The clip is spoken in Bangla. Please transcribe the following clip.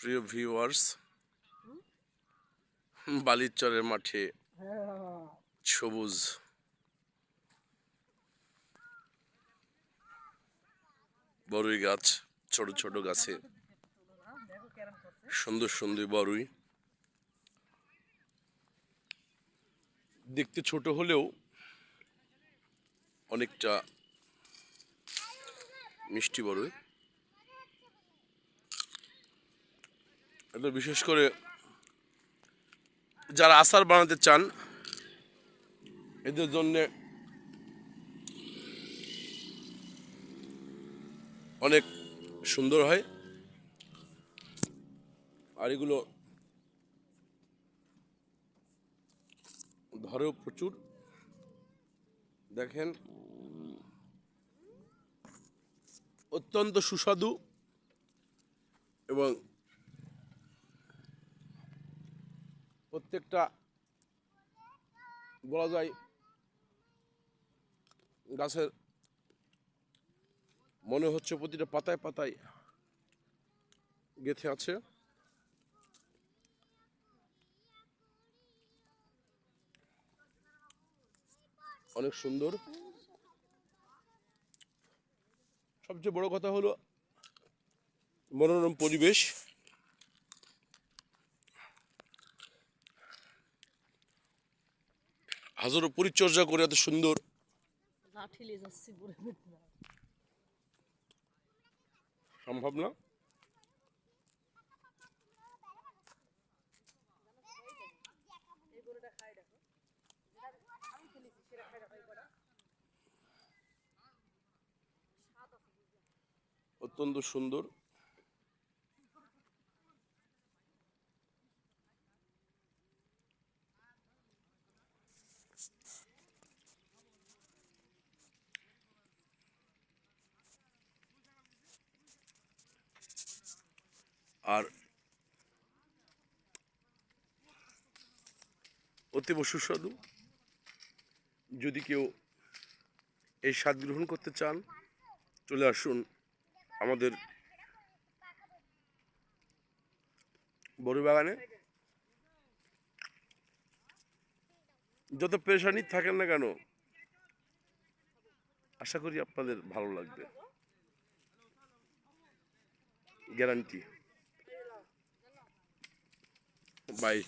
প্রিয় ভিউয়ার্স বালিচরের মাঠে সবুজ। বড়ই গাছ, ছোট ছোট গাছে। সুন্দর সুন্দর বড়ই দেখতে ছোট হলেও অনেকটা মিষ্টি বড়ই এটা বিশেষ করে যারা আচার বানাতে চান, এদের জন্য অনেক সুন্দর হয়। আর এগুলো ধরেও প্রচুর। দেখেন, অত্যন্ত সুস্বাদু এবং প্রত্যেকটা বলা যায় গাছের মনে হচ্ছে প্রতিটা পাতায় পাতায় গেথে আছে। অনেক সুন্দর। সবচেয়ে বড় কথা হলো মনোরম পরিবেশ। হাজারো পরিচর্যা করে এত সুন্দর। সম্ভব না? অত্যন্ত সুন্দর। আর অতীব সুস্বাদু। যদি কেউ এই স্বাদ গ্রহণ করতে চান, চলে আসুন আমাদের বড় বাগানে। যত পেরেশানি থাকেন না কেন, আশা করি আপনাদের ভালো লাগবে। গ্যারান্টি। Bye.